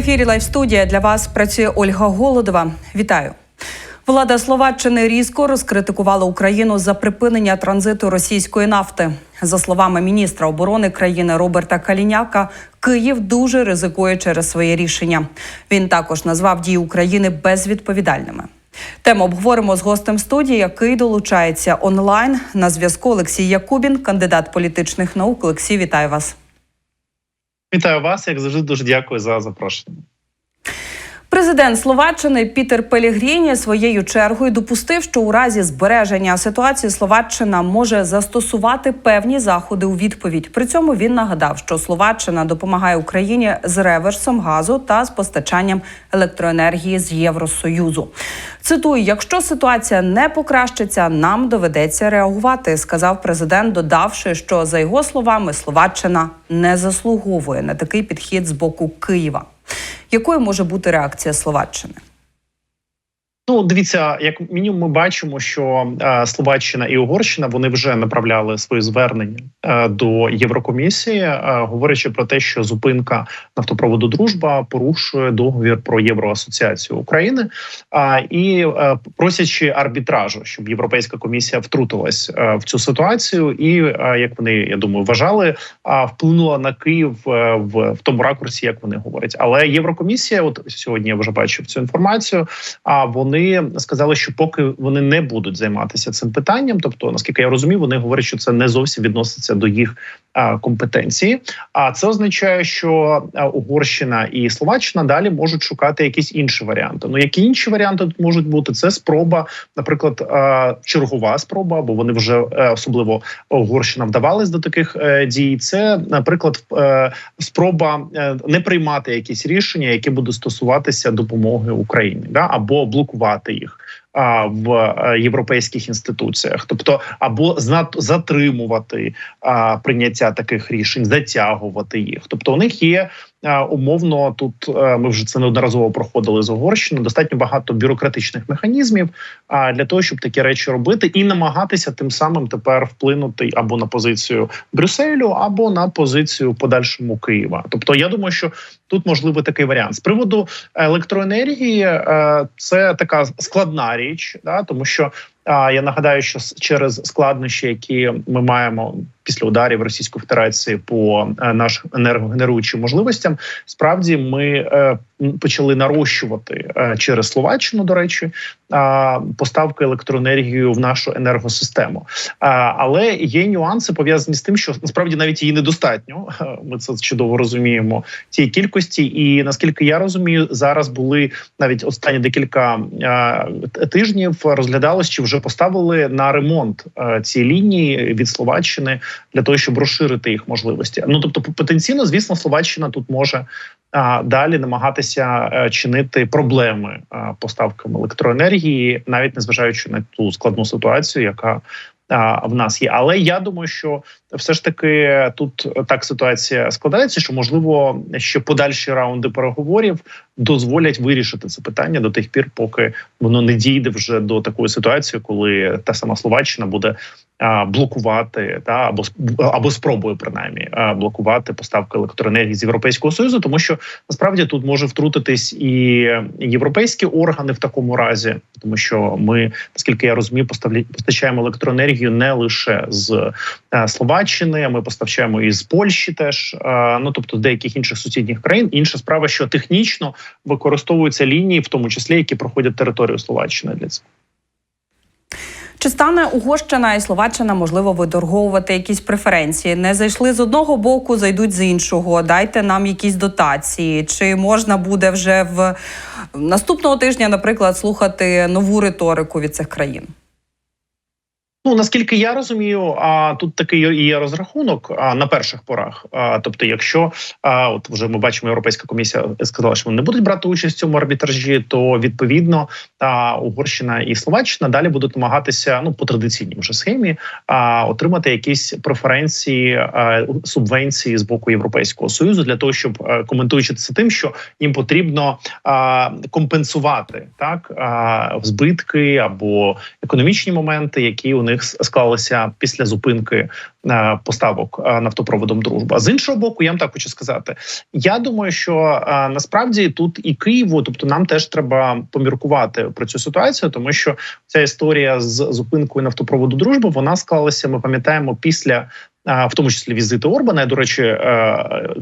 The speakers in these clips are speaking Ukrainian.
ефірі Лайв студія для вас працює Ольга Голодова. Вітаю. Влада Словаччини різко розкритикувала Україну за припинення транзиту російської нафти. За словами міністра оборони країни Роберта Каліняка, Київ дуже ризикує через своє рішення. Він також назвав дії України безвідповідальними. Тему обговоримо з гостем студії, який долучається онлайн. На зв'язку Олексій Якубін, кандидат політичних наук. Олексій, вітаю вас. Вітаю вас, як завжди, дуже дякую за запрошення. Президент Словаччини Пітер Пелігріні своєю чергою допустив, що у разі збереження ситуації Словаччина може застосувати певні заходи у відповідь. При цьому він нагадав, що Словаччина допомагає Україні з реверсом газу та з постачанням електроенергії з Євросоюзу. Цитую: якщо ситуація не покращиться, нам доведеться реагувати, сказав президент, додавши, що за його словами Словаччина не заслуговує на такий підхід з боку Києва. Якою може бути реакція Словаччини? Ну, дивіться, як мінімум, ми бачимо, що е, Словаччина і Угорщина вони вже направляли свої звернення е, до Єврокомісії, е, говорячи про те, що зупинка нафтопроводу Дружба порушує договір про євроасоціацію України, е, і е, просячи арбітражу, щоб Європейська комісія втрутилась е, в цю ситуацію, і е, як вони я думаю, вважали, е, вплинула на Київ е, в, в тому ракурсі, як вони говорять. Але Єврокомісія, от сьогодні я вже бачив цю інформацію. А вони сказали, що поки вони не будуть займатися цим питанням, тобто, наскільки я розумію, вони говорять, що це не зовсім відноситься до їх компетенції. А це означає, що Угорщина і Словаччина далі можуть шукати якісь інші варіанти. Ну які інші варіанти тут можуть бути? Це спроба, наприклад, чергова спроба, бо вони вже е, особливо Угорщина вдавались до таких е, дій. Це, наприклад, е, спроба не приймати якісь рішення, які будуть стосуватися допомоги Україні, да або блокувати їх. А в е, європейських інституціях, тобто або затримувати а, прийняття таких рішень, затягувати їх. Тобто, у них є умовно тут. Ми вже це неодноразово проходили з Угорщиною, Достатньо багато бюрократичних механізмів для того, щоб такі речі робити, і намагатися тим самим тепер вплинути або на позицію Брюсселю, або на позицію подальшому Києва. Тобто, я думаю, що тут можливий такий варіант з приводу електроенергії. Е, це така складна річ, да тому що а я нагадаю, що через складнощі, які ми маємо після ударів Російської Федерації по нашим енергогенеруючим можливостям, справді ми е, почали нарощувати е, через Словаччину, до речі, е, поставки електроенергії в нашу енергосистему. Е, але є нюанси пов'язані з тим, що насправді навіть її недостатньо. Ми це чудово розуміємо. Цієї кількості, і наскільки я розумію, зараз були навіть останні декілька е, тижнів розглядалось, чи вже поставили на ремонт е, ці лінії від Словаччини для того, щоб розширити їх можливості. Ну тобто, потенційно, звісно, Словаччина тут може далі намагатися чинити проблеми поставками електроенергії, навіть незважаючи на ту складну ситуацію, яка в нас є, але я думаю, що все ж таки тут так ситуація складається, що можливо ще подальші раунди переговорів дозволять вирішити це питання до тих пір, поки воно не дійде вже до такої ситуації, коли та сама Словаччина буде блокувати та або або спробує принаймні блокувати поставки електроенергії з європейського союзу, тому що насправді тут може втрутитись і європейські органи в такому разі, тому що ми, наскільки я розумію, постачаємо електроенергію не лише з Словаччини, ми постачаємо і з Польщі, теж ну тобто деяких інших сусідніх країн. Інша справа, що технічно використовуються лінії, в тому числі які проходять територію Словаччини для цього. Чи стане Угорщина і Словаччина можливо видорговувати якісь преференції? Не зайшли з одного боку, зайдуть з іншого. Дайте нам якісь дотації. Чи можна буде вже в наступного тижня, наприклад, слухати нову риторику від цих країн? Ну наскільки я розумію, а тут такий є розрахунок а, на перших порах. А, тобто, якщо а, от вже ми бачимо, європейська комісія сказала, що вони не будуть брати участь в цьому арбітражі, то відповідно а, Угорщина і Словаччина далі будуть намагатися ну по традиційній вже схемі а, отримати якісь преференції а, субвенції з боку Європейського союзу для того, щоб а, коментуючи це тим, що їм потрібно а, компенсувати так а, збитки або економічні моменти, які вони них склалися після зупинки е, поставок е, нафтопроводом дружба. З іншого боку, я вам так хочу сказати. Я думаю, що е, насправді тут і Києву, тобто нам теж треба поміркувати про цю ситуацію, тому що ця історія з зупинкою нафтопроводу дружби вона склалася. Ми пам'ятаємо після. В тому числі візити Орбана. Я, до речі, е,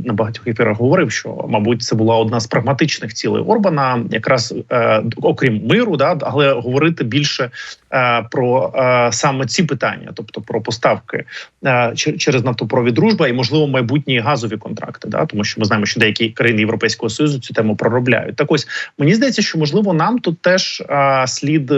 на багатьох ефірах говорив, що мабуть це була одна з прагматичних цілей Орбана, якраз е, окрім миру, да, але говорити більше е, про саме ці питання, тобто про поставки через нафтопровід дружба і можливо майбутні газові контракти. Да, тому що ми знаємо, що деякі країни Європейського союзу цю тему проробляють. Так ось мені здається, що можливо нам тут теж слід.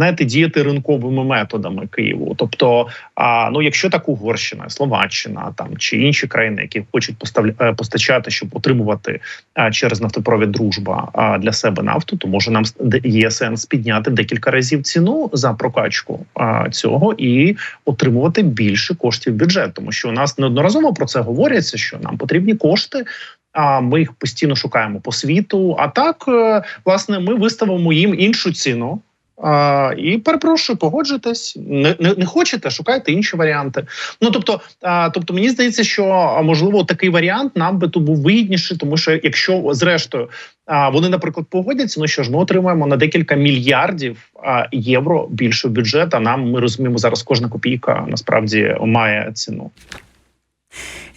Знаєте, діяти ринковими методами Києву, тобто, а ну якщо так Угорщина, Словаччина там чи інші країни, які хочуть поставля е, постачати, щоб отримувати а, через нафтопровід дружба а, для себе нафту, то може нам є сенс підняти декілька разів ціну за прокачку а, цього і отримувати більше коштів в бюджет, тому що у нас неодноразово про це говориться, що нам потрібні кошти. А ми їх постійно шукаємо по світу. А так, е, власне, ми виставимо їм іншу ціну. А, і перепрошую, погоджуйтесь. Не, не, не хочете, шукайте інші варіанти. Ну тобто, а, тобто, мені здається, що можливо такий варіант нам би тут був вигідніший, тому що якщо зрештою а, вони, наприклад, погодяться, ну що ж, ми отримаємо на декілька мільярдів а, євро більше бюджет. А нам ми розуміємо зараз кожна копійка насправді має ціну.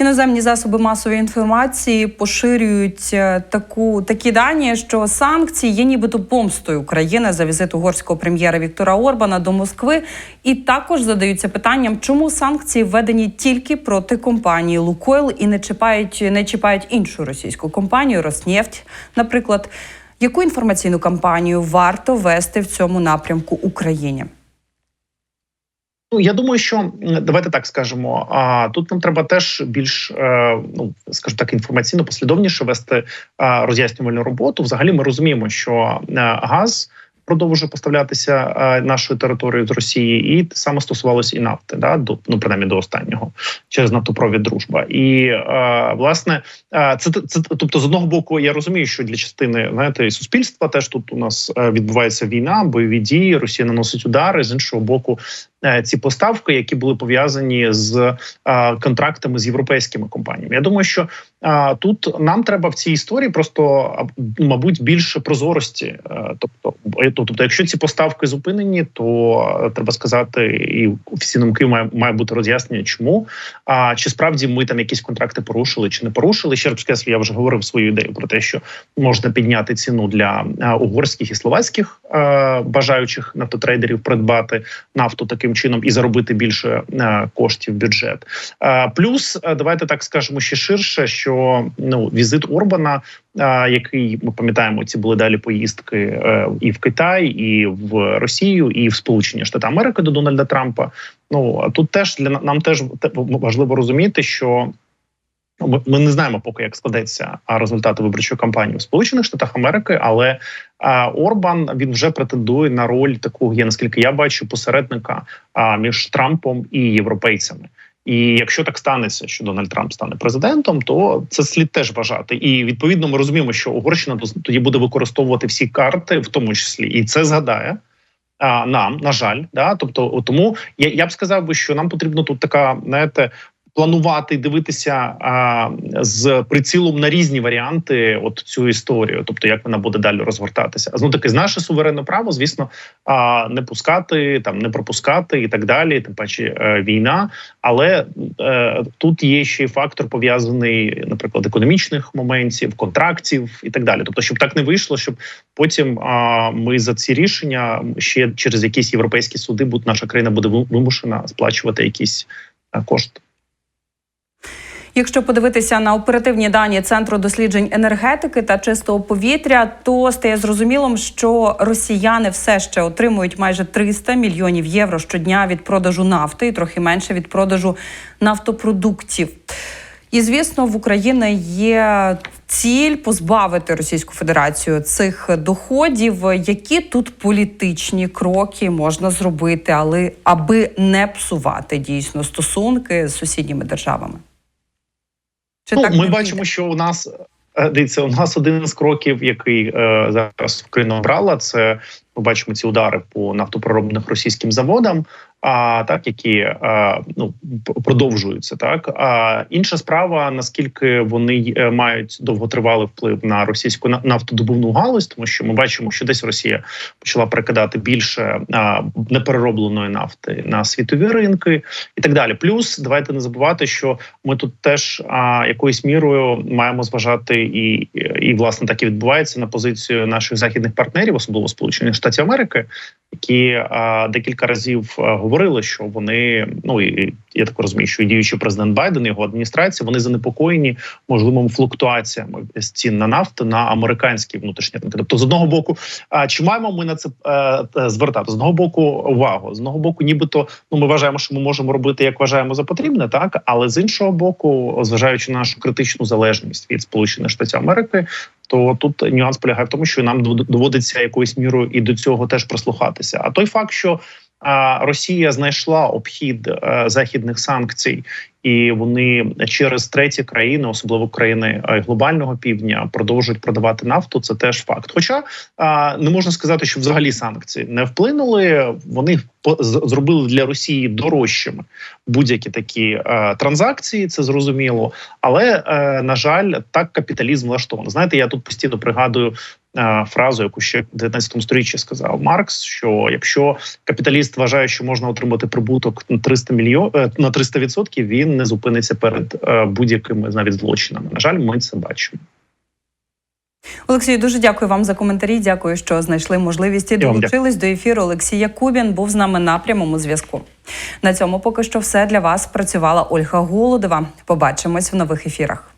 Іноземні засоби масової інформації поширюють е, таку такі дані, що санкції є нібито помстою України за візит угорського прем'єра Віктора Орбана до Москви. І також задаються питанням, чому санкції введені тільки проти компанії Лукойл і не чіпають не чіпають іншу російську компанію Роснефть, наприклад. Яку інформаційну кампанію варто вести в цьому напрямку Україні? Ну я думаю, що давайте так скажемо. А тут нам треба теж більш е, ну скажу так інформаційно послідовніше вести роз'яснювальну роботу. Взагалі, ми розуміємо, що е, газ. Продовжує поставлятися е, нашою територією з Росії, і саме стосувалося і нафти, да до ну принаймні до останнього через нафтопровід дружба. І е, власне е, це, це тобто, з одного боку, я розумію, що для частини знаєте, суспільства теж тут у нас е, відбувається війна, бойові дії, Росія наносить удари з іншого боку. Е, Ці поставки, які були пов'язані з е, контрактами з європейськими компаніями, я думаю, що е, тут нам треба в цій історії просто мабуть більше прозорості. Тобто, тобто, якщо ці поставки зупинені, то треба сказати, і офіційному Києві має, має бути роз'яснення, чому а чи справді ми там якісь контракти порушили чи не порушили. Ще раз я вже говорив свою ідею про те, що можна підняти ціну для угорських і словацьких бажаючих нафтотрейдерів придбати нафту таким чином і заробити більше е, коштів в бюджет. Е, плюс е, давайте так скажемо ще ширше, що ну візит Орбана, який ми пам'ятаємо, ці були далі поїздки і в Китай, і в Росію, і в Сполучені Штати Америки до Дональда Трампа. Ну тут теж для нам теж те- важливо розуміти, що. Ми, не знаємо поки як складеться результати виборчої кампанії в Сполучених Штатах Америки, але Орбан він вже претендує на роль такого, я наскільки я бачу, посередника між Трампом і європейцями. І якщо так станеться, що Дональд Трамп стане президентом, то це слід теж вважати. І відповідно ми розуміємо, що Угорщина тоді буде використовувати всі карти, в тому числі, і це згадає. Нам на жаль, да, тобто, тому я, я б сказав би, що нам потрібно тут така, знаєте, планувати, дивитися а, з прицілом на різні варіанти, от цю історію, тобто як вона буде далі розгортатися. А знову таки, з наше суверенне право, звісно, а, не пускати там, не пропускати і так далі. Тим паче е, війна. Але е, тут є ще й фактор пов'язаний, наприклад, економічних моментів, контрактів і так далі. Тобто, щоб так не вийшло, щоб потім а, ми за ці рішення ще через якісь європейські суди будь наша країна буде вимушена сплачувати якісь а, кошти. Якщо подивитися на оперативні дані Центру досліджень енергетики та чистого повітря, то стає зрозумілим, що росіяни все ще отримують майже 300 мільйонів євро щодня від продажу нафти і трохи менше від продажу нафтопродуктів. І звісно, в Україні є ціль позбавити Російську Федерацію цих доходів. Які тут політичні кроки можна зробити, але аби не псувати дійсно стосунки з сусідніми державами? Чи ну, так ми бачимо, буде? що у нас е, дивіться, у нас один з кроків, який е, зараз Україна обрала, це ми бачимо ці удари по нафтопроробних російським заводам. А так які а, ну продовжуються. Так а інша справа, наскільки вони е, мають довготривалий вплив на російську на- нафтодобувну галузь, тому що ми бачимо, що десь Росія почала перекидати більше непереробленої нафти на світові ринки і так далі. Плюс давайте не забувати, що ми тут теж якоюсь мірою маємо зважати і, і власне так і відбувається на позицію наших західних партнерів, особливо Сполучених Штатів Америки, які декілька разів говорили, що вони ну і я так розумію, що і діючий президент Байден і його адміністрація вони занепокоєні можливими флуктуаціями з цін на нафту на американські внутрішні ринки. Тобто, з одного боку, а чи маємо ми на це е, е, звертати? З одного боку увагу, з одного боку, нібито ну ми вважаємо, що ми можемо робити як вважаємо за потрібне, так? Але з іншого боку, зважаючи на нашу критичну залежність від Сполучених Штатів Америки, то тут нюанс полягає в тому, що нам доводиться якоюсь мірою і до цього теж прислухатися. А той факт, що Росія знайшла обхід е, західних санкцій, і вони через треті країни, особливо країни е, глобального півдня, продовжують продавати нафту. Це теж факт. Хоча не можна сказати, що взагалі санкції не вплинули. Вони зробили для Росії дорожчими будь-які такі е, транзакції. Це зрозуміло. Але е, на жаль, так капіталізм влаштований. Знаєте, я тут постійно пригадую е, фразу, яку ще в 19 сторіччі сказав Маркс: що якщо капіталіст вважає, що можна отримати прибуток на 300 мільйон е, на 300%, він не зупиниться перед е, будь-якими навіть злочинами. На жаль, ми це бачимо. Олексію, дуже дякую вам за коментарі. Дякую, що знайшли можливість і долучились до ефіру. Олексій Якубін був з нами на прямому зв'язку. На цьому поки що все для вас працювала Ольга Голодова. Побачимось в нових ефірах.